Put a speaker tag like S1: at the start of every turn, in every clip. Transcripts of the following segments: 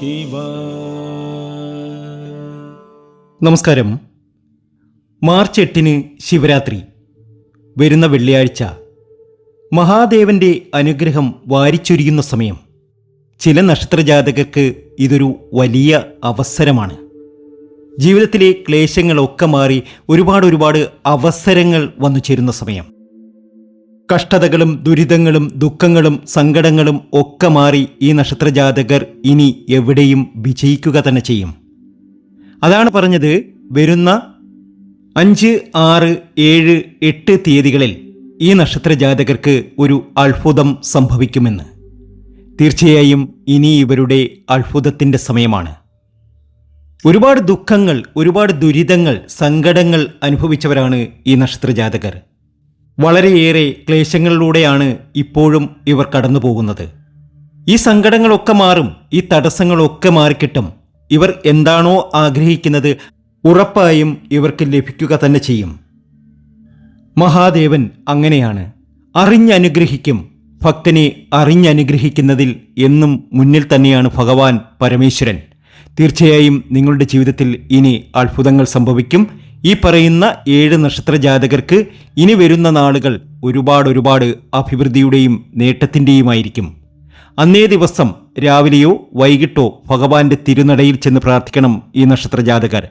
S1: ശിവ.
S2: നമസ്കാരം. മാർച്ച് എട്ടിന് ശിവരാത്രി. വരുന്ന വെള്ളിയാഴ്ച. മഹാദേവന്റെ അനുഗ്രഹം വാരിച്ചൊരിയുന്ന സമയം. ചില നക്ഷത്രജാതകർക്ക് ഇതൊരു വലിയ അവസരമാണ്. ജീവിതത്തിലെ ക്ലേശങ്ങളൊക്കെ മാറി ഒരുപാട് ഒരുപാട് അവസരങ്ങൾ വന്നു ചേരുന്ന സമയം. കഷ്ടതകളും ദുരിതങ്ങളും ദുഃഖങ്ങളും സങ്കടങ്ങളും ഒക്കെ മാറി ഈ നക്ഷത്രജാതകർ ഇനി എവിടെയും വിജയിക്കുക തന്നെ ചെയ്യും. അതാണ് പറഞ്ഞത് വരുന്ന അഞ്ച് ആറ് ഏഴ് എട്ട് തീയതികളിൽ ഈ നക്ഷത്രജാതകർക്ക് ഒരു അത്ഭുതം സംഭവിക്കുമെന്ന്. തീർച്ചയായും ഇനി ഇവരുടെ അത്ഭുതത്തിന്റെ സമയമാണ്. ഒരുപാട് ദുഃഖങ്ങൾ ഒരുപാട് ദുരിതങ്ങൾ സങ്കടങ്ങൾ അനുഭവിച്ചവരാണ് ഈ നക്ഷത്ര ജാതകർ വളരെയേറെ ക്ലേശങ്ങളിലൂടെയാണ് ഇപ്പോഴും ഇവർ കടന്നു പോകുന്നത് ഈ സങ്കടങ്ങളൊക്കെ മാറും ഈ തടസ്സങ്ങളൊക്കെ മാറിക്കിട്ടും. ഇവർ എന്താണോ ആഗ്രഹിക്കുന്നത് ഉറപ്പായും ഇവർക്ക് ലഭിക്കുക തന്നെ ചെയ്യും. മഹാദേവൻ അങ്ങനെയാണ്. അറിഞ്ഞനുഗ്രഹിക്കും. ഭക്തനെ അറിഞ്ഞനുഗ്രഹിക്കുന്നതിൽ എന്നും മുന്നിൽ തന്നെയാണ് ഭഗവാൻ പരമേശ്വരൻ. തീർച്ചയായും നിങ്ങളുടെ ജീവിതത്തിൽ ഇനി അത്ഭുതങ്ങൾ സംഭവിക്കും. ഈ പറയുന്ന ഏഴ് നക്ഷത്ര ജാതകർക്ക് ഇനി വരുന്ന നാളുകൾ ഒരുപാട് ഒരുപാട് അഭിവൃദ്ധിയുടെയും നേട്ടത്തിന്റെയുമായിരിക്കും. അന്നേ ദിവസം രാവിലെയോ വൈകിട്ടോ ഭഗവാന്റെ തിരുനടയിൽ ചെന്ന് പ്രാർത്ഥിക്കണം ഈ നക്ഷത്ര ജാതകർ.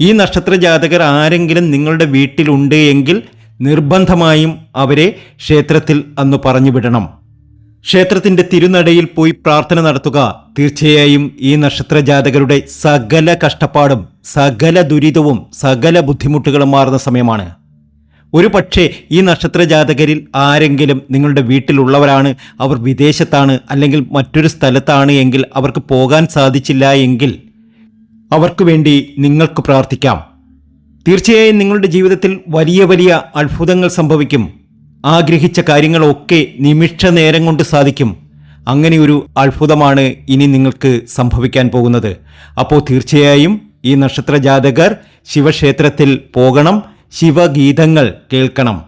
S2: ഈ നക്ഷത്ര ജാതകർ ആരെങ്കിലും നിങ്ങളുടെ വീട്ടിലുണ്ട് എങ്കിൽ നിർബന്ധമായും അവരെ ക്ഷേത്രത്തിൽ അന്ന് പറഞ്ഞു വിടണം. ക്ഷേത്രത്തിന്റെ തിരുനടയിൽ പോയി പ്രാർത്ഥന നടത്തുക തീർച്ചയായും ഈ നക്ഷത്ര ജാതകരുടെ സകല കഷ്ടപ്പാടും സകല ദുരിതവും സകല ബുദ്ധിമുട്ടുകളും മാറുന്ന സമയമാണ്. ഒരു പക്ഷേ ഈ നക്ഷത്ര ജാതകരിൽ ആരെങ്കിലും നിങ്ങളുടെ വീട്ടിലുള്ളവരാണ് അവർ വിദേശത്താണ് അല്ലെങ്കിൽ മറ്റൊരു സ്ഥലത്താണ് എങ്കിൽ അവർക്ക് പോകാൻ സാധിച്ചില്ല എങ്കിൽ അവർക്ക് വേണ്ടി നിങ്ങൾക്ക് പ്രാർത്ഥിക്കാം. തീർച്ചയായും നിങ്ങളുടെ ജീവിതത്തിൽ വലിയ വലിയ അത്ഭുതങ്ങൾ സംഭവിക്കും. ആഗ്രഹിച്ച കാര്യങ്ങളൊക്കെ നിമിഷ നേരം കൊണ്ട് സാധിക്കും. അങ്ങനെ ഒരു അത്ഭുതമാണ് ഇനി നിങ്ങൾക്ക് സംഭവിക്കാൻ പോകുന്നത്. അപ്പോൾ തീർച്ചയായും ഈ നക്ഷത്ര ജാതകർ ശിവക്ഷേത്രത്തിൽ പോകണം ശിവഗീതങ്ങൾ കേൾക്കണം.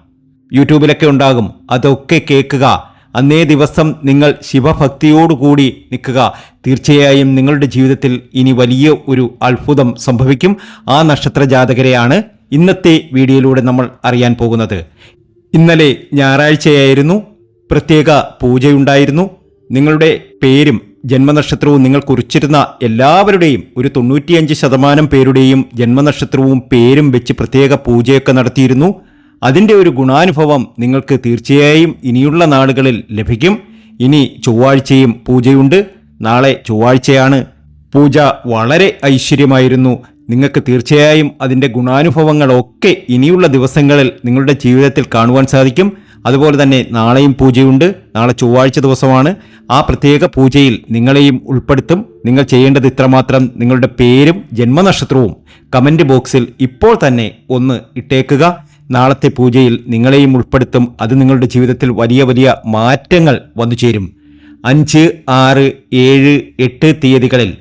S2: യൂട്യൂബിലൊക്കെ ഉണ്ടാകും. അതൊക്കെ കേൾക്കുക. അന്നേ ദിവസം നിങ്ങൾ ശിവഭക്തിയോടുകൂടി നിൽക്കുക. തീർച്ചയായും നിങ്ങളുടെ ജീവിതത്തിൽ ഇനി വലിയ ഒരു അത്ഭുതം സംഭവിക്കും. ആ നക്ഷത്ര ജാതകരെയാണ് ഇന്നത്തെ വീഡിയോയിലൂടെ നമ്മൾ അറിയാൻ പോകുന്നത്. ഇന്നലെ ഞായറാഴ്ചയായിരുന്നു. പ്രത്യേക പൂജയുണ്ടായിരുന്നു. നിങ്ങളുടെ പേരും ജന്മനക്ഷത്രവും നിങ്ങൾ കുറിച്ചിരുന്ന എല്ലാവരുടെയും ഒരു തൊണ്ണൂറ്റിയഞ്ച് ശതമാനം പേരുടെയും ജന്മനക്ഷത്രവും പേരും വെച്ച് പ്രത്യേക പൂജയൊക്കെ നടത്തിയിരുന്നു. അതിന്റെ ഒരു ഗുണാനുഭവം നിങ്ങൾക്ക് തീർച്ചയായും ഇനിയുള്ള നാളുകളിൽ ലഭിക്കും. ഇനി ചൊവ്വാഴ്ചയും പൂജയുണ്ട്. നാളെ ചൊവ്വാഴ്ചയാണ്. പൂജ വളരെ ഐശ്വര്യമായിരുന്നു. നിങ്ങൾക്ക് തീർച്ചയായും അതിന്റെ ഗുണാനുഭവങ്ങളൊക്കെ ഇനിയുള്ള ദിവസങ്ങളിൽ നിങ്ങളുടെ ജീവിതത്തിൽ കാണുവാൻ സാധിക്കും. അതുപോലെ തന്നെ നാളെയും പൂജയുണ്ട്. നാളെ ചൊവ്വാഴ്ച ദിവസമാണ്. ആ പ്രത്യേക പൂജയിൽ നിങ്ങളെയും ഉൾപ്പെടുത്തും. നിങ്ങൾ ചെയ്യേണ്ടത് ഇത്രമാത്രം നിങ്ങളുടെ പേരും ജന്മനക്ഷത്രവും കമന്റ് ബോക്സിൽ ഇപ്പോൾ തന്നെ ഒന്ന് ഇട്ടേക്കുക. നാളത്തെ പൂജയിൽ നിങ്ങളെയും ഉൾപ്പെടുത്തും. അത് നിങ്ങളുടെ ജീവിതത്തിൽ വലിയ വലിയ മാറ്റങ്ങൾ വന്നു ചേരും. അഞ്ച് ആറ് ഏഴ് എട്ട് തീയതികളിൽ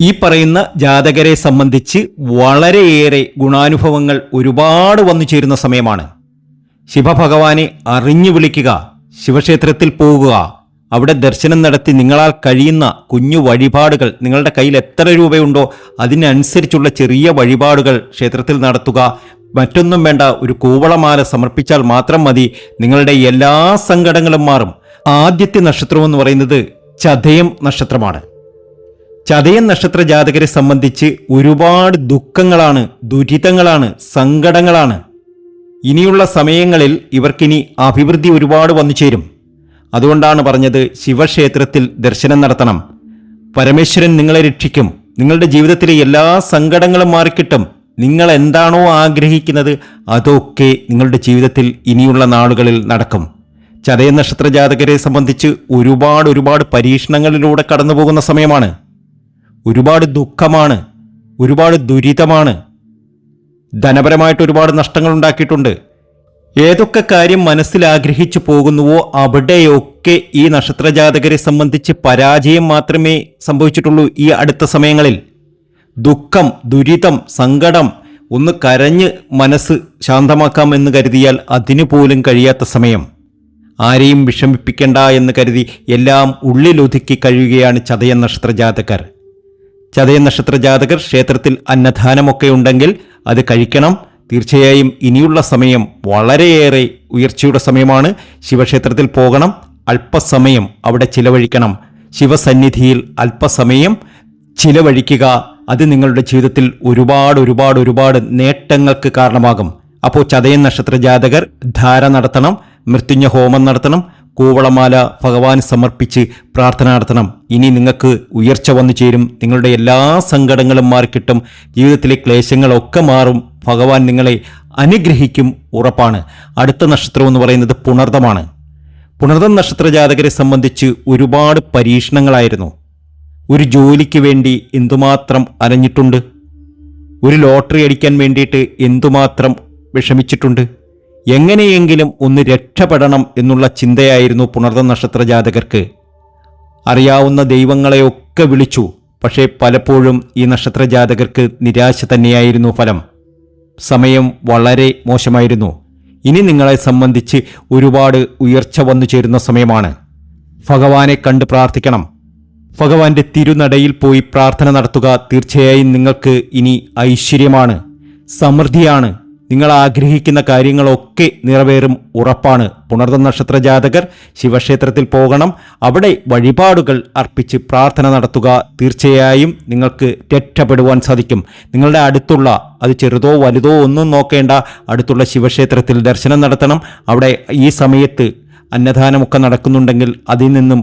S2: ഈ പറയുന്ന ജാതകരെ സംബന്ധിച്ച് വളരെയേറെ ഗുണാനുഭവങ്ങൾ ഒരുപാട് വന്നു ചേരുന്ന സമയമാണ്. ശിവഭഗവാനെ അറിഞ്ഞു വിളിക്കുക ശിവക്ഷേത്രത്തിൽ പോകുക. അവിടെ ദർശനം നടത്തി നിങ്ങളാൽ കഴിയുന്ന കുഞ്ഞു വഴിപാടുകൾ നിങ്ങളുടെ കയ്യിൽ എത്ര രൂപയുണ്ടോ അതിനനുസരിച്ചുള്ള ചെറിയ വഴിപാടുകൾ ക്ഷേത്രത്തിൽ നടത്തുക. മറ്റൊന്നും വേണ്ട ഒരു കൂവളമാല സമർപ്പിച്ചാൽ മാത്രം മതി. നിങ്ങളുടെ എല്ലാ സങ്കടങ്ങളും മാറും. ആദ്യത്തെ നക്ഷത്രം എന്ന് പറയുന്നത് ചതയം നക്ഷത്രമാണ്. ചതയം നക്ഷത്ര ജാതകരെ സംബന്ധിച്ച് ഒരുപാട് ദുഃഖങ്ങളാണ് ദുരിതങ്ങളാണ് സങ്കടങ്ങളാണ്. ഇനിയുള്ള സമയങ്ങളിൽ ഇവർക്കിനി അഭിവൃദ്ധി ഒരുപാട് വന്നു ചേരും. അതുകൊണ്ടാണ് പറഞ്ഞത് ശിവക്ഷേത്രത്തിൽ ദർശനം നടത്തണം. പരമേശ്വരൻ നിങ്ങളെ രക്ഷിക്കും. നിങ്ങളുടെ ജീവിതത്തിലെ എല്ലാ സങ്കടങ്ങളും മാറിക്കിട്ടും. നിങ്ങൾ എന്താണോ ആഗ്രഹിക്കുന്നത് അതൊക്കെ നിങ്ങളുടെ ജീവിതത്തിൽ ഇനിയുള്ള നാളുകളിൽ നടക്കും. ചതയ നക്ഷത്ര ജാതകരെ സംബന്ധിച്ച് ഒരുപാട് ഒരുപാട് പരീക്ഷണങ്ങളിലൂടെ കടന്നു പോകുന്ന സമയമാണ്. ഒരുപാട് ദുഃഖമാണ്. ഒരുപാട് ദുരിതമാണ്. ധനപരമായിട്ട് ഒരുപാട് നഷ്ടങ്ങൾ ഉണ്ടാക്കിയിട്ടുണ്ട്. ഏതൊക്കെ കാര്യം മനസ്സിൽ ആഗ്രഹിച്ചു പോകുന്നുവോ അവിടെയൊക്കെ ഈ നക്ഷത്രജാതകരെ സംബന്ധിച്ച് പരാജയം മാത്രമേ സംഭവിച്ചിട്ടുള്ളൂ ഈ അടുത്ത സമയങ്ങളിൽ. ദുഃഖം ദുരിതം സങ്കടം ഒന്ന് കരഞ്ഞ് മനസ്സ് ശാന്തമാക്കാം എന്ന് കരുതിയാൽ അതിനു പോലും കഴിയാത്ത സമയം. ആരെയും വിഷമിപ്പിക്കണ്ട എന്ന് കരുതി എല്ലാം ഉള്ളിലൊതുക്കി കഴിയുകയാണ് ചതയ നക്ഷത്ര ജാതകർ ചതയ നക്ഷത്ര ജാതകർ ക്ഷേത്രത്തിൽ അന്നദാനമൊക്കെ ഉണ്ടെങ്കിൽ അത് കഴിക്കണം. തീർച്ചയായും ഇനിയുള്ള സമയം വളരെയേറെ ഉയർച്ചയുടെ സമയമാണ്. ശിവക്ഷേത്രത്തിൽ പോകണം. അല്പസമയം അവിടെ ചിലവഴിക്കണം. ശിവസന്നിധിയിൽ അല്പസമയം ചിലവഴിക്കുക. അത് നിങ്ങളുടെ ജീവിതത്തിൽ ഒരുപാട് ഒരുപാട് ഒരുപാട് നേട്ടങ്ങൾക്ക് കാരണമാകും. അപ്പോൾ ചതയൻ നക്ഷത്ര ജാതകർ ധാര നടത്തണം. മൃത്യുഞ്ഞ ഹോമം നടത്തണം. കൂവളമാല ഭഗവാൻ സമർപ്പിച്ച് പ്രാർത്ഥന നടത്തണം. ഇനി നിങ്ങൾക്ക് ഉയർച്ച വന്നു ചേരും. നിങ്ങളുടെ എല്ലാ സങ്കടങ്ങളും മാറിക്കിട്ടും. ജീവിതത്തിലെ ക്ലേശങ്ങളൊക്കെ മാറും. ഭഗവാൻ നിങ്ങളെ അനുഗ്രഹിക്കും ഉറപ്പാണ്. അടുത്ത നക്ഷത്രം എന്ന് പറയുന്നത് പുണർദമാണ്. പുണർദം നക്ഷത്ര ജാതകരെ സംബന്ധിച്ച് ഒരുപാട് പരീക്ഷണങ്ങളായിരുന്നു. ഒരു ജോലിക്ക് വേണ്ടി എന്തുമാത്രം അലഞ്ഞിട്ടുണ്ട്? ഒരു ലോട്ടറി അടിക്കാൻ വേണ്ടിയിട്ട് എന്തുമാത്രം വിഷമിച്ചിട്ടുണ്ട്? എങ്ങനെയെങ്കിലും ഒന്ന് രക്ഷപ്പെടണം എന്നുള്ള ചിന്തയായിരുന്നു പുണർദ നക്ഷത്ര ജാതകർക്ക്. അറിയാവുന്ന ദൈവങ്ങളെയൊക്കെ വിളിച്ചു പക്ഷേ പലപ്പോഴും ഈ നക്ഷത്ര ജാതകർക്ക് നിരാശ തന്നെയായിരുന്നു ഫലം. സമയം വളരെ മോശമായിരുന്നു. ഇനി നിങ്ങളെ സംബന്ധിച്ച് ഒരുപാട് ഉയർച്ച വന്നു ചേരുന്ന സമയമാണ്. ഭഗവാനെ കണ്ട് പ്രാർത്ഥിക്കണം. ഭഗവാന്റെ തിരുനടയിൽ പോയി പ്രാർത്ഥന നടത്തുക തീർച്ചയായും നിങ്ങൾക്ക് ഇനി ഐശ്വര്യമാണ് സമൃദ്ധിയാണ്. നിങ്ങൾ ആഗ്രഹിക്കുന്ന കാര്യങ്ങളൊക്കെ നിറവേറും ഉറപ്പാണ്. പുണർദ നക്ഷത്ര ജാതകർ ശിവക്ഷേത്രത്തിൽ പോകണം. അവിടെ വഴിപാടുകൾ അർപ്പിച്ച് പ്രാർത്ഥന നടത്തുക തീർച്ചയായും നിങ്ങൾക്ക് രക്ഷപ്പെടുവാൻ സാധിക്കും. നിങ്ങളുടെ അടുത്തുള്ള അത് ചെറുതോ വലുതോ ഒന്നും നോക്കേണ്ട അടുത്തുള്ള ശിവക്ഷേത്രത്തിൽ ദർശനം നടത്തണം. അവിടെ ഈ സമയത്ത് അന്നദാനമൊക്കെ നടക്കുന്നുണ്ടെങ്കിൽ അതിൽ നിന്നും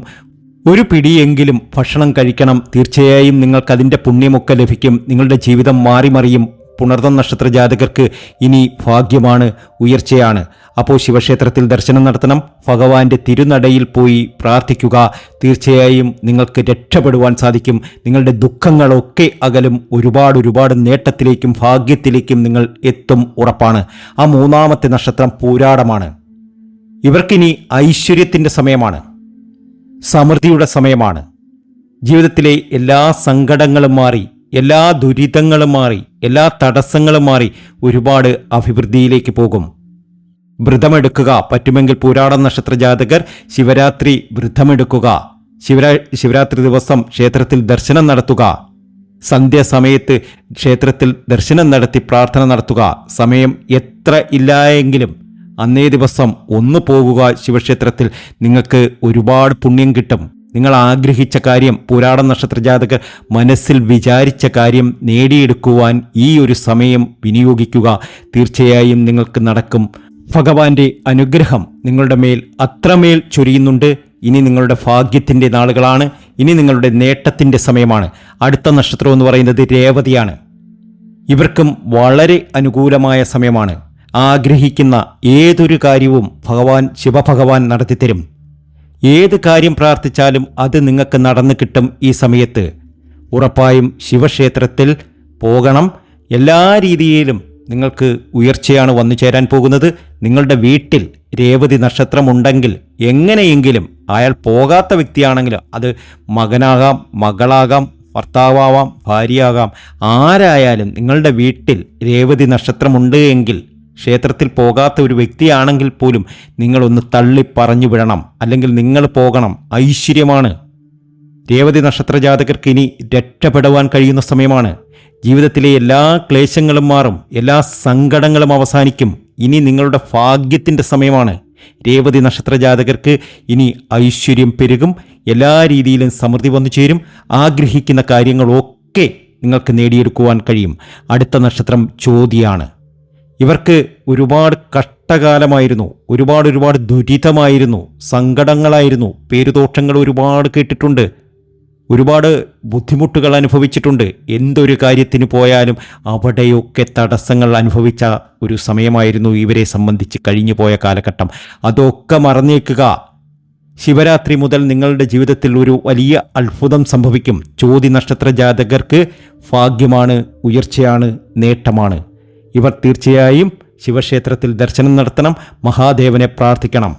S2: ഒരു പിടിയെങ്കിലും ഭക്ഷണം കഴിക്കണം. തീർച്ചയായും നിങ്ങൾക്കതിന്റെ പുണ്യമൊക്കെ ലഭിക്കും. നിങ്ങളുടെ ജീവിതം മാറിമറിയും. പുണർദ നക്ഷത്ര ജാതകർക്ക് ഇനി ഭാഗ്യമാണ് ഉയർച്ചയാണ്. അപ്പോൾ ശിവക്ഷേത്രത്തിൽ ദർശനം നടത്തണം. ഭഗവാന്റെ തിരുനടയിൽ പോയി പ്രാർത്ഥിക്കുക. തീർച്ചയായും നിങ്ങൾക്ക് രക്ഷപ്പെടുവാൻ സാധിക്കും. നിങ്ങളുടെ ദുഃഖങ്ങളൊക്കെ അകലും. ഒരുപാട് ഒരുപാട് നേട്ടത്തിലേക്കും ഭാഗ്യത്തിലേക്കും നിങ്ങൾ എത്തും ഉറപ്പാണ്. ആ മൂന്നാമത്തെ നക്ഷത്രം പോരാടമാണ്. ഇവർക്കിനി ഐശ്വര്യത്തിന്റെ സമയമാണ്. സമൃദ്ധിയുടെ സമയമാണ്. ജീവിതത്തിലെ എല്ലാ സങ്കടങ്ങളും മാറി. എല്ലാ ദുരിതങ്ങളും മാറി എല്ലാ തടസ്സങ്ങളും മാറി ഒരുപാട് അഭിവൃദ്ധിയിലേക്ക് പോകും. വ്രതമെടുക്കുക പറ്റുമെങ്കിൽ പൂരാട നക്ഷത്ര ജാതകർ ശിവരാത്രി വ്രതമെടുക്കുക. ശിവരാ ശിവരാത്രി ദിവസം ക്ഷേത്രത്തിൽ ദർശനം നടത്തുക. സന്ധ്യാസമയത്ത് ക്ഷേത്രത്തിൽ ദർശനം നടത്തി പ്രാർത്ഥന നടത്തുക. സമയം എത്ര ഇല്ലായെങ്കിലും അന്നേ ദിവസം ഒന്ന് പോകുക ശിവക്ഷേത്രത്തിൽ നിങ്ങൾക്ക് ഒരുപാട് പുണ്യം കിട്ടും. നിങ്ങൾ ആഗ്രഹിച്ച കാര്യം പുരാട നക്ഷത്ര ജാതകർ മനസ്സിൽ വിചാരിച്ച കാര്യം നേടിയെടുക്കുവാൻ ഈ ഒരു സമയം വിനിയോഗിക്കുക. തീർച്ചയായും നിങ്ങൾക്ക് നടക്കും. ഭഗവാന്റെ അനുഗ്രഹം നിങ്ങളുടെ മേൽ അത്രമേൽ ചൊരിയുന്നുണ്ട്. ഇനി നിങ്ങളുടെ ഭാഗ്യത്തിന്റെ നാളുകളാണ്. ഇനി നിങ്ങളുടെ നേട്ടത്തിന്റെ സമയമാണ്. അടുത്ത നക്ഷത്രം എന്ന് പറയുന്നത് രേവതിയാണ്. ഇവർക്കും വളരെ അനുകൂലമായ സമയമാണ്. ആഗ്രഹിക്കുന്ന ഏതൊരു കാര്യവും ഭഗവാൻ ശിവഭഗവാൻ നടത്തിത്തരും. ഏത് കാര്യം പ്രാർത്ഥിച്ചാലും അത് നിങ്ങൾക്ക് നടന്നു കിട്ടും ഈ സമയത്ത്. ഉറപ്പായും ശിവക്ഷേത്രത്തിൽ പോകണം. എല്ലാ രീതിയിലും നിങ്ങൾക്ക് ഉയർച്ചയാണ് വന്നു ചേരാൻ പോകുന്നത്. നിങ്ങളുടെ വീട്ടിൽ രേവതി നക്ഷത്രം ഉണ്ടെങ്കിൽ എങ്ങനെയെങ്കിലും അയാൾ പോകാത്ത വ്യക്തിയാണെങ്കിലും അത് മകനാകാം മകളാകാം ഭർത്താവാം ഭാര്യയാകാം. ആരായാലും നിങ്ങളുടെ വീട്ടിൽ രേവതി നക്ഷത്രമുണ്ട് എങ്കിൽ ക്ഷേത്രത്തിൽ പോകാത്ത ഒരു വ്യക്തിയാണെങ്കിൽ പോലും നിങ്ങളൊന്ന് തള്ളി പറഞ്ഞു വിടണം. അല്ലെങ്കിൽ നിങ്ങൾ പോകണം. ഐശ്വര്യമാണ്. രേവതി നക്ഷത്ര ജാതകർക്ക് ഇനി രക്ഷപ്പെടുവാൻ കഴിയുന്ന സമയമാണ്. ജീവിതത്തിലെ എല്ലാ ക്ലേശങ്ങളും മാറും. എല്ലാ സങ്കടങ്ങളും അവസാനിക്കും. ഇനി നിങ്ങളുടെ ഭാഗ്യത്തിന്റെ സമയമാണ്. രേവതി നക്ഷത്ര ജാതകർക്ക് ഇനി ഐശ്വര്യം പെരുകും. എല്ലാ രീതിയിലും സമൃദ്ധി വന്നു ചേരും. ആഗ്രഹിക്കുന്ന കാര്യങ്ങളൊക്കെ നിങ്ങൾക്ക് നേടിയെടുക്കുവാൻ കഴിയും. അടുത്ത നക്ഷത്രം ചോദ്യമാണ് ഇവർക്ക് ഒരുപാട് കഷ്ടകാലമായിരുന്നു. ഒരുപാട് ഒരുപാട് ദുരിതമായിരുന്നു. സങ്കടങ്ങളായിരുന്നു. പേരുദോഷങ്ങൾ ഒരുപാട് കേട്ടിട്ടുണ്ട്. ഒരുപാട് ബുദ്ധിമുട്ടുകൾ അനുഭവിച്ചിട്ടുണ്ട്. എന്തൊരു കാര്യത്തിന് പോയാലും അവിടെയൊക്കെ തടസ്സങ്ങൾ അനുഭവിച്ച ഒരു സമയമായിരുന്നു ഇവരെ സംബന്ധിച്ച് കഴിഞ്ഞു പോയ കാലഘട്ടം. അതൊക്കെ മറന്നേക്കുക. ശിവരാത്രി മുതൽ നിങ്ങളുടെ ജീവിതത്തിൽ ഒരു വലിയ അത്ഭുതം സംഭവിക്കും. ചോതി നക്ഷത്ര ജാതകർക്ക് ഭാഗ്യമാണ് ഉയർച്ചയാണ് നേട്ടമാണ്. ഇവർ തീർച്ചയായും ശിവക്ഷേത്രത്തിൽ ദർശനം നടത്തണം മഹാദേവനെ പ്രാർത്ഥിക്കണം.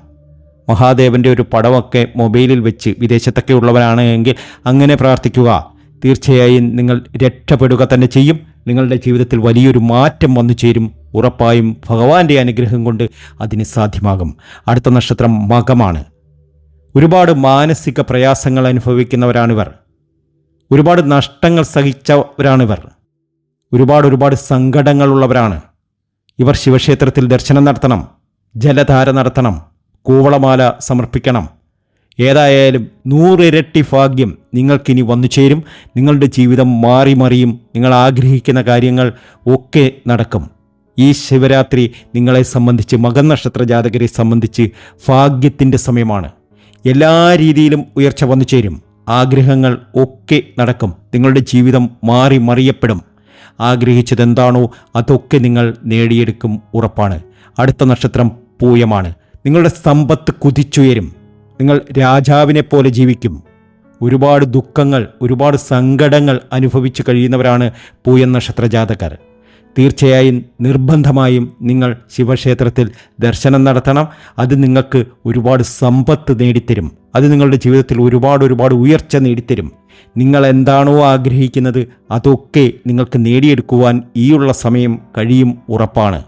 S2: മഹാദേവന്റെ ഒരു പടമൊക്കെ മൊബൈലിൽ വെച്ച് വിദേശത്തൊക്കെ ഉള്ളവരാണ് എങ്കിൽ അങ്ങനെ പ്രാർത്ഥിക്കുക. തീർച്ചയായും നിങ്ങൾ രക്ഷപ്പെടുക തന്നെ ചെയ്യും. നിങ്ങളുടെ ജീവിതത്തിൽ വലിയൊരു മാറ്റം വന്നു ചേരും. ഉറപ്പായും ഭഗവാന്റെ അനുഗ്രഹം കൊണ്ട് അതിന് സാധ്യമാകും. അടുത്ത നക്ഷത്രം മകമാണ്. ഒരുപാട് മാനസിക പ്രയാസങ്ങൾ അനുഭവിക്കുന്നവരാണിവർ. ഒരുപാട് നഷ്ടങ്ങൾ സഹിച്ചവരാണിവർ. ഒരുപാട് ഒരുപാട് സങ്കടങ്ങളുള്ളവരാണ്. ഇവർ ശിവക്ഷേത്രത്തിൽ ദർശനം നടത്തണം ജലധാര നടത്തണം കൂവളമാല സമർപ്പിക്കണം. ഏതായാലും നൂറിരട്ടി ഭാഗ്യം നിങ്ങൾക്കിനി വന്നു ചേരും. നിങ്ങളുടെ ജീവിതം മാറി മറിയും. നിങ്ങൾ ആഗ്രഹിക്കുന്ന കാര്യങ്ങൾ ഒക്കെ നടക്കും. ഈ ശിവരാത്രി നിങ്ങളെ സംബന്ധിച്ച് മകൻ നക്ഷത്ര ജാതകരെ സംബന്ധിച്ച് ഭാഗ്യത്തിന്റെ സമയമാണ്. എല്ലാ രീതിയിലും ഉയർച്ച വന്നു ചേരും. ആഗ്രഹങ്ങൾ ഒക്കെ നടക്കും. നിങ്ങളുടെ ജീവിതം മാറി മറിയപ്പെടും. ആഗ്രഹിച്ചതെന്താണോ അതൊക്കെ നിങ്ങൾ നേടിയെടുക്കും ഉറപ്പാണ്. അടുത്ത നക്ഷത്രം പൂയമാണ്. നിങ്ങളുടെ സമ്പത്ത് കുതിച്ചുയരും. നിങ്ങൾ രാജാവിനെ പോലെ ജീവിക്കും. ഒരുപാട് ദുഃഖങ്ങൾ ഒരുപാട് സങ്കടങ്ങൾ അനുഭവിച്ചു കഴിയുന്നവരാണ് പൂയൻ നക്ഷത്ര ജാതകർ തീർച്ചയായും നിർബന്ധമായും നിങ്ങൾ ശിവക്ഷേത്രത്തിൽ ദർശനം നടത്തണം. അത് നിങ്ങൾക്ക് ഒരുപാട് സമ്പത്ത് നേടിത്തരും. അത് നിങ്ങളുടെ ജീവിതത്തിൽ ഒരുപാട് ഒരുപാട് ഉയർച്ച നേടിത്തരും. നിങ്ങൾ എന്താണോ ആഗ്രഹിക്കുന്നത് അതൊക്കെ നിങ്ങൾക്ക് നേടിയെടുക്കുവാൻ ഈയുള്ള സമയം കഴിയും ഉറപ്പാണ്.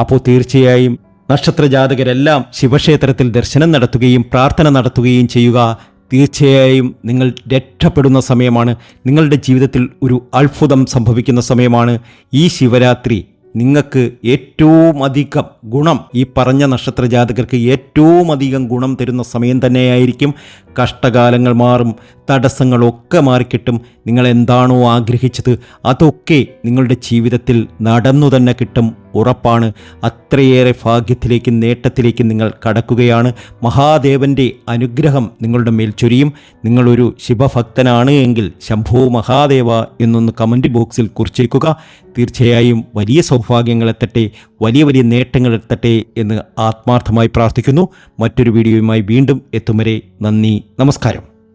S2: അപ്പോൾ തീർച്ചയായും നക്ഷത്രജാതകരെല്ലാം ശിവക്ഷേത്രത്തിൽ ദർശനം നടത്തുകയും പ്രാർത്ഥന നടത്തുകയും ചെയ്യുക. തീർച്ചയായും നിങ്ങൾ രക്ഷപ്പെടുന്ന സമയമാണ്. നിങ്ങളുടെ ജീവിതത്തിൽ ഒരു അത്ഭുതം സംഭവിക്കുന്ന സമയമാണ്. ഈ ശിവരാത്രി നിങ്ങൾക്ക് ഏറ്റവും അധികം ഗുണം ഈ പറഞ്ഞ നക്ഷത്ര ജാതകർക്ക് ഏറ്റവും അധികം ഗുണം തരുന്ന സമയം തന്നെയായിരിക്കും. കഷ്ടകാലങ്ങൾ മാറും തടസ്സങ്ങളൊക്കെ മാറിക്കിട്ടും. നിങ്ങൾ എന്താണോ ആഗ്രഹിച്ചത് അതൊക്കെ നിങ്ങളുടെ ജീവിതത്തിൽ നടന്നു തന്നെ കിട്ടും ഉറപ്പാണ്. അത്രയേറെ ഭാഗ്യത്തിലേക്കും നേട്ടത്തിലേക്കും നിങ്ങൾ കടക്കുകയാണ്. മഹാദേവന്റെ അനുഗ്രഹം നിങ്ങളുടെ മേൽ ചൊരിയും. നിങ്ങളൊരു ശിവഭക്തനാണ് എങ്കിൽ ശംഭോ മഹാദേവ എന്നൊന്ന് കമന്റ് ബോക്സിൽ കുറിച്ചേക്കുക. തീർച്ചയായും വലിയ സൗഭാഗ്യങ്ങളെത്തട്ടെ വലിയ വലിയ നേട്ടങ്ങൾ നേട്ടങ്ങളെത്തട്ടെ എന്ന് ആത്മാർത്ഥമായി പ്രാർത്ഥിക്കുന്നു. മറ്റൊരു വീഡിയോയുമായി വീണ്ടും എത്തും വരെ നമസ്കാരം.